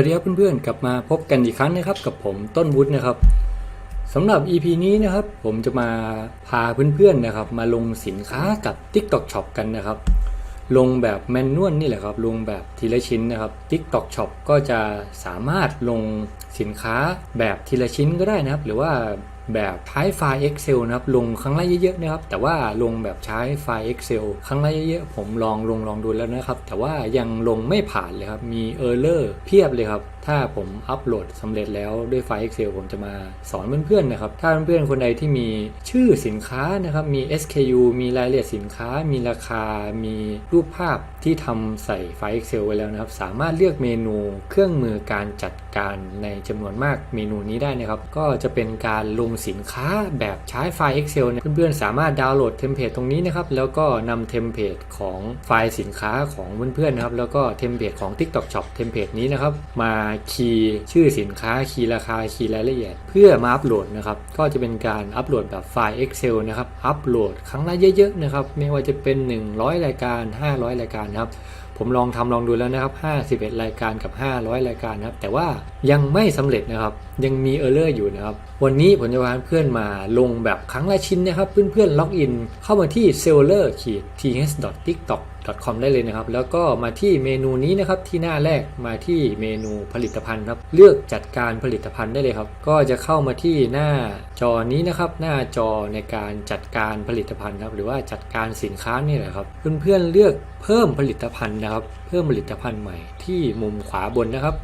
วัสดีครับเพื่อนๆ กลับมาพบกันอีกครั้งนะครับกับผมต้นวุฒินะครับสำหรับ EP นี้นะครับ ผมจะมาพาเพื่อนๆนะครับ มาลงสินค้ากับ TikTok Shop กันนะครับ ลงแบบแมนนวลนี่แหละครับ ลงแบบทีละชิ้นนะครับ TikTok Shop ก็จะสามารถลงสินค้าแบบทีละชิ้นก็ได้นะครับ หรือว่า แบบใช้ไฟล์ Excel นะครับลงครั้งละเยอะๆนะครับ แต่ว่าลงแบบใช้ไฟล์ Excel ครั้งละเยอะๆผมลองลงลองดูแล้วนะครับ แต่ว่ายังลงไม่ผ่านเลยครับ มี Error เพียบเลยครับ ถ้าผมอัปโหลดสำเร็จแล้วด้วยไฟล์ Excel ผมจะมาสอนเพื่อนๆนะครับ ถ้าเพื่อนๆคนใดที่มีชื่อสินค้านะครับ มี SKU มีรายละเอียดสินค้า มีราคา มีรูปภาพที่ทำใส่ไฟล์ Excel ไว้แล้วนะครับ สามารถเลือกเมนูเครื่องมือการจัดการในจำนวนมากเมนูนี้ได้นะครับ ก็จะเป็นการลงสินค้าแบบใช้ไฟล์ Excel เนี่ยเพื่อนๆ สามารถดาวน์โหลดเทมเพลตตรงนี้นะครับ แล้วก็นำเทมเพลตของไฟล์สินค้าของเพื่อนๆนะครับ แล้วก็เทมเพลตของ TikTok Shop เทมเพลตนี้นะครับ มาคีย์ชื่อสินค้าคีย์ราคาคีย์รายละเอียด เพื่อมาอัปโหลดนะครับ ก็จะเป็นการอัปโหลดแบบไฟล์ Excel นะครับ อัปโหลดครั้งละเยอะๆนะครับ ไม่ว่าจะเป็น 100 รายการ 500 รายการนะครับ ผมลองทำลองดูแล้วนะครับ 51 รายการกับ 500 รายการนะครับ แต่ว่ายังไม่สำเร็จนะครับ ยังมีเออร์เลอร์อยู่นะครับ วันนี้ผมจะพาเพื่อนมาลงแบบครั้งละชิ้นนะครับ เพื่อนๆล็อกอินเข้ามาที่ seller th tiktok com ได้เลยนะครับ แล้วก็มาที่เมนูนี้นะครับที่หน้าแรกมาที่เมนูผลิตภัณฑ์ครับเลือกจัดการผลิตภัณฑ์ได้เลยครับ ก็จะเข้ามาที่หน้าจอนี้นะครับ หน้าจอในการจัดการผลิตภัณฑ์ครับ หรือว่าจัดการสินค้านี่แหละครับ เพื่อนๆเลือกเพิ่มผลิตภัณฑ์นะครับ เพิ่มผลิตภัณฑ์ใหม่ที่มุมขวาบนนะครับ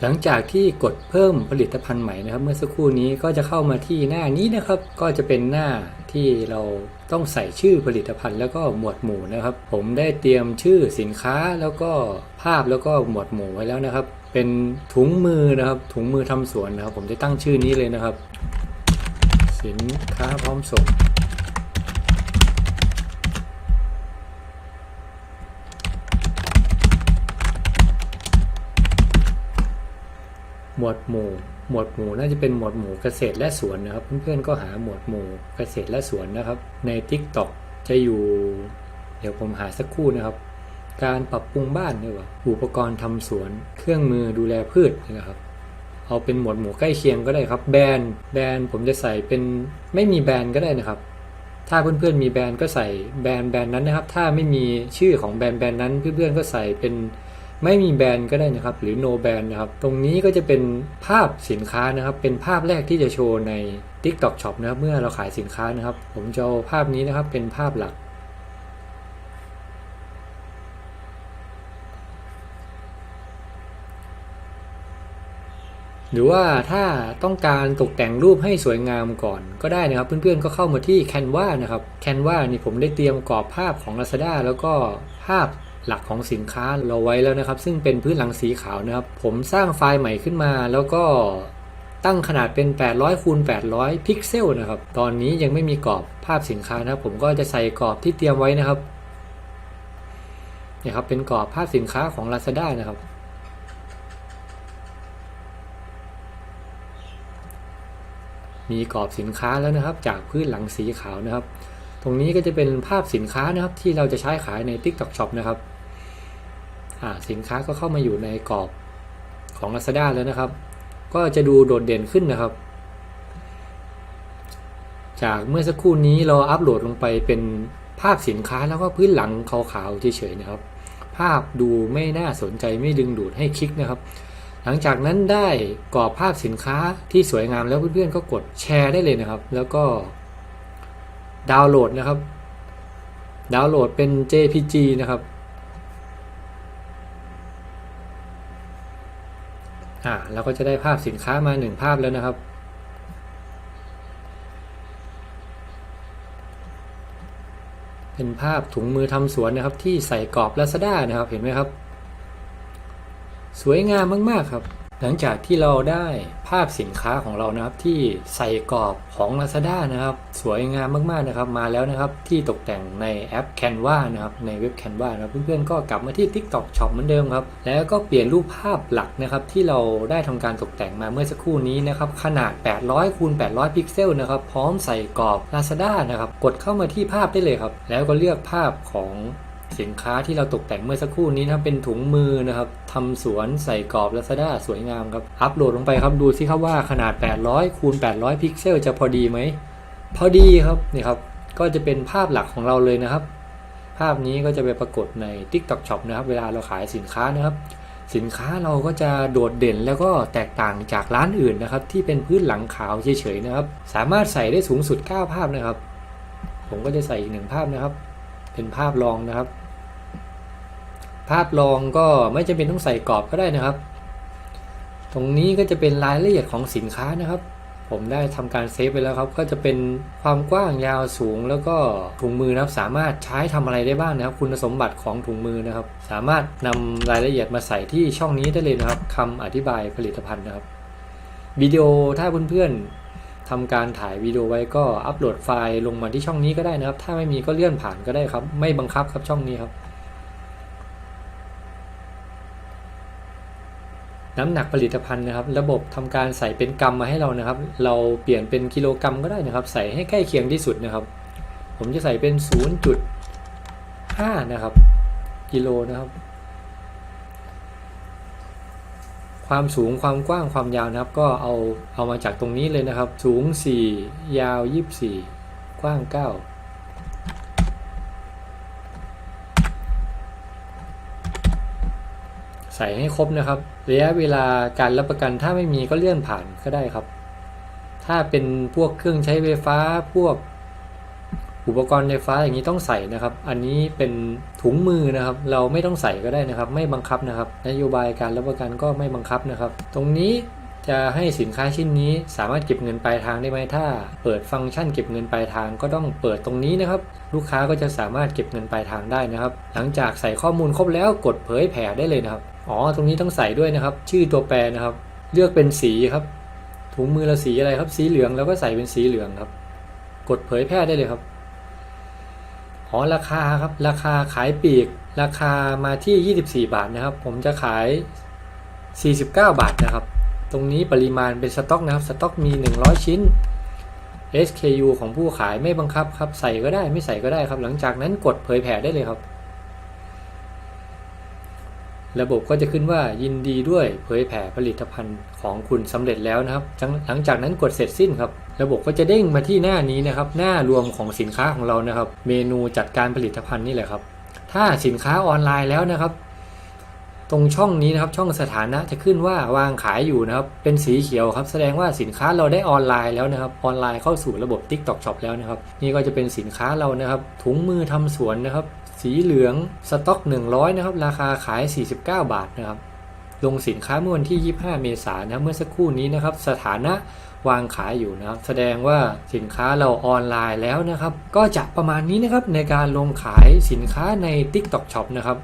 หลังจากที่กดเพิ่มผลิตภัณฑ์ใหม่นะครับ เมื่อสักครู่นี้ก็จะเข้ามาที่หน้านี้นะครับ ก็จะเป็นหน้าที่เราต้องใส่ชื่อผลิตภัณฑ์แล้วก็หมวดหมู่นะครับ ผมได้เตรียมชื่อสินค้าแล้วก็ภาพแล้วก็หมวดหมู่ไว้แล้วนะครับ เป็นถุงมือนะครับ ถุงมือทำสวนนะครับ ผมจะตั้งชื่อนี้เลยนะครับ สินค้าพร้อมส่ง หมวดหมู่ หมวดหมู่น่าจะเป็นหมวดหมู่เกษตรและสวนนะครับ เพื่อนๆก็หาหมวดหมู่เกษตรและสวนนะครับ ใน TikTok จะอยู่ เดี๋ยวผมหาสักครู่นะครับ การปรับปรุงบ้านนี่ว่าอุปกรณ์ทำสวน เครื่องมือดูแลพืชนี่นะครับ เอาเป็นหมวดหมู่ใกล้เคียงก็ได้ครับ แบรนด์แบรนด์ผมจะใส่เป็นไม่มีแบรนด์ก็ได้นะครับถ้าเพื่อนๆมีแบรนด์ก็ใส่แบรนด์แบรนด์นั้นนะครับ ถ้าไม่มีชื่อของแบรนด์แบรนด์นั้นเพื่อนๆก็ใส่เป็น ไม่มีแบรนด์ก็ได้นะครับ หรือ no แบรนด์นะครับ ตรงนี้ก็จะเป็นภาพสินค้านะครับ เป็นภาพแรกที่จะโชว์ใน TikTok Shop นะครับ เมื่อเราขายสินค้านะครับ ผมจะเอาภาพนี้นะครับเป็นภาพหลัก หรือว่าถ้าต้องการตกแต่งรูปให้สวยงามก่อนก็ได้นะครับ เพื่อนๆก็เข้ามาที่ Canva นะครับ Canva นี่ผมได้เตรียมกรอบภาพของ Lazada แล้วก็ภาพ หลักของสินค้าเราไว้แล้วนะครับ ซึ่งเป็นพื้นหลังสีขาวนะครับ ผมสร้างไฟล์ใหม่ขึ้นมา แล้วก็ตั้งขนาดเป็น 800คูณ800 พิกเซลนะครับ ตอนนี้ยังไม่มีกรอบภาพสินค้านะครับ ผมก็จะใส่กรอบที่เตรียมไว้นะครับเนี่ยครับเป็นกรอบภาพสินค้าของ Lazada นะครับ มีกรอบสินค้าแล้วนะครับ จากพื้นหลังสีขาวนะครับ ตรงนี้ก็จะเป็นภาพสินค้านะครับที่เราจะใช้ขายใน TikTok Shop นะครับ สินค้าก็เข้ามาอยู่ในกรอบของ Lazada แล้วนะครับ ก็จะดูโดดเด่นขึ้นนะครับ จากเมื่อสักครู่นี้เราอัปโหลดลงไปเป็นภาพสินค้าแล้วก็พื้นหลังขาวๆเฉยๆนะครับ ภาพดูไม่น่าสนใจไม่ดึงดูดให้คลิกนะครับ หลังจากนั้นได้กรอบภาพสินค้าที่สวยงามแล้วเพื่อนๆก็กดแชร์ได้เลยนะครับ แล้วก็ดาวน์โหลดนะครับ ดาวน์โหลดเป็น JPG นะครับ อ่าเราก็จะได้ภาพสินค้ามาหนึ่งภาพแล้วนะครับ เป็นภาพถุงมือทำสวนนะครับที่ใส่กรอบลาซาด้านะครับเห็นไหมครับ สวยงามมาก ๆ ครับ หลังจากที่เราได้ภาพสินค้าของเรานะครับ ที่ใส่กรอบของ Lazada นะครับ สวยงามมากๆนะครับ มาแล้วนะครับที่ตกแต่งในแอป Canva นะครับในเว็บ Canva นะครับเพื่อนๆก็กลับมาที่ TikTok Shop เหมือนเดิมครับ แล้วก็เปลี่ยนรูปภาพหลักนะครับ ที่เราได้ทำการตกแต่งมาเมื่อสักครู่นี้นะครับ ขนาด 800คูณ800 พิกเซลนะครับ พร้อมใส่กรอบ Lazada นะครับ กดเข้ามาที่ภาพได้เลยครับ แล้วก็เลือกภาพของ สินค้าที่เราตกแต่งเมื่อสักครู่นี้นะเป็นถุงมือนะครับทำสวนใส่กรอบ Lazada สวยงามครับอัปโหลดลงไปครับดูสิครับว่าขนาด 800คูณ800 พิกเซลจะพอดีไหมพอดีครับนี่ครับก็จะเป็นภาพหลักของเราเลยนะครับ ภาพนี้ก็จะไปปรากฏใน TikTok Shop นะครับ เวลาเราขายสินค้านะครับสินค้าเราก็จะโดดเด่นแล้วก็แตกต่างจากร้านอื่นนะครับ ที่เป็นพื้นหลังขาวเฉยๆนะครับ สามารถใส่ได้สูงสุด 9 ภาพนะครับ ผมก็จะใส่อีกหนึ่งภาพนะครับ เป็นภาพรองนะครับ ภาพรองก็ไม่จำเป็นต้องใส่กรอบก็ได้นะครับ ตรงนี้ก็จะเป็นรายละเอียดของสินค้านะครับ ผมได้ทำการเซฟไปแล้วครับ ก็จะเป็นความกว้างยาวสูงแล้วก็ถุงมือนะครับ สามารถใช้ทำอะไรได้บ้างนะครับ คุณสมบัติของถุงมือนะครับ สามารถนำรายละเอียดมาใส่ที่ช่องนี้ได้เลยนะครับคำอธิบายผลิตภัณฑ์นะครับวิดีโอถ้าเพื่อนๆทำการถ่ายวิดีโอไว้ก็อัปโหลดไฟล์ลงมาที่ช่องนี้ก็ได้นะครับ ถ้าไม่มีก็เลื่อนผ่านก็ได้ครับ ไม่บังคับครับช่องนี้ครับ น้ำหนักผลิตภัณฑ์นะครับ ระบบทำการใส่เป็นกรัมมาให้เรานะครับ เราเปลี่ยนเป็นกิโลกรัมก็ได้นะครับ ใส่ให้ใกล้เคียงที่สุดนะครับ ผมจะใส่เป็น 0.5 นะครับ กิโลนะครับ ความสูงความกว้างความยาวนะครับ ก็เอาเอามาจากตรงนี้เลยนะครับ สูง 4 ยาว 24 กว้าง 9 ใส่ให้ครบนะครับ ระยะเวลาการรับประกันถ้าไม่มีก็เลื่อนผ่านก็ได้ครับ ถ้าเป็นพวกเครื่องใช้ไฟฟ้าพวกอุปกรณ์ไฟฟ้าอย่างนี้ต้องใส่นะครับ อันนี้เป็นถุงมือนะครับ เราไม่ต้องใส่ก็ได้นะครับ ไม่บังคับนะครับ นโยบายการรับประกันก็ไม่บังคับนะครับ ตรงนี้ จะให้สินค้าชิ้นนี้สามารถเก็บเงินปลายทางได้ไหมถ้า เปิดฟังก์ชันเก็บเงินปลายทางก็ต้องเปิดตรงนี้นะครับ ลูกค้าก็จะสามารถเก็บเงินปลายทางได้นะครับ หลังจากใส่ข้อมูลครบแล้วกดเผยแผ่ได้เลยนะครับอ๋อตรงนี้ต้องใส่ด้วยนะครับ ชื่อตัวแปรนะครับ เลือกเป็นสีครับถุงมือละสีอะไรครับ สีเหลืองแล้วก็ใส่เป็นสีเหลืองครับ กดเผยแพร่ได้เลยครับอ๋อราคาครับ ราคาขายปีก ราคามาที่ 24 บาทนะครับ ผมจะขาย 49 บาทนะครับ ตรงนี้ปริมาณเป็นสต็อกนะครับสต็อกมี 100 ชิ้น SKU ของผู้ขายไม่บังคับครับ ใส่ก็ได้ไม่ใส่ก็ได้ครับ หลังจากนั้นกดเผยแผ่ได้เลยครับ ระบบก็จะขึ้นว่ายินดีด้วยเผยแผ่ผลิตภัณฑ์ของคุณสำเร็จแล้วนะครับหลังจากนั้นกดเสร็จสิ้นครับ ระบบก็จะเด้งมาที่หน้านี้นะครับ หน้ารวมของสินค้าของเรานะครับ เมนูจัดการผลิตภัณฑ์นี่แหละครับ ถ้าสินค้าออนไลน์แล้วนะครับ รงช่องนี้นะครับช่องสถานะจะขึ้นว่าวางขายอยู่นะครับเป็นสีเขียวครับแสดงว่าสินค้าเราได้ออนไลน์แล้วนะครับออนไลน์เข้าสู่ระบบ TikTok Shop แล้วนะครับนี่ก็จะเป็นสินค้าเรานะครับถุงมือทำสวนนะครับสีเหลืองสต็อก 100นะครับราคาขาย 49 บาทนะครับลงสินค้าเมื่อวันที่ 25 เมษายนนะเมื่อสักครู่นี้นะครับสถานะวางขายอยู่นะครับ แสดงว่าสินค้าเราออนไลน์แล้วนะครับ ก็จะประมาณนี้นะครับในการลงขายสินค้าใน TikTok Shop นะครับ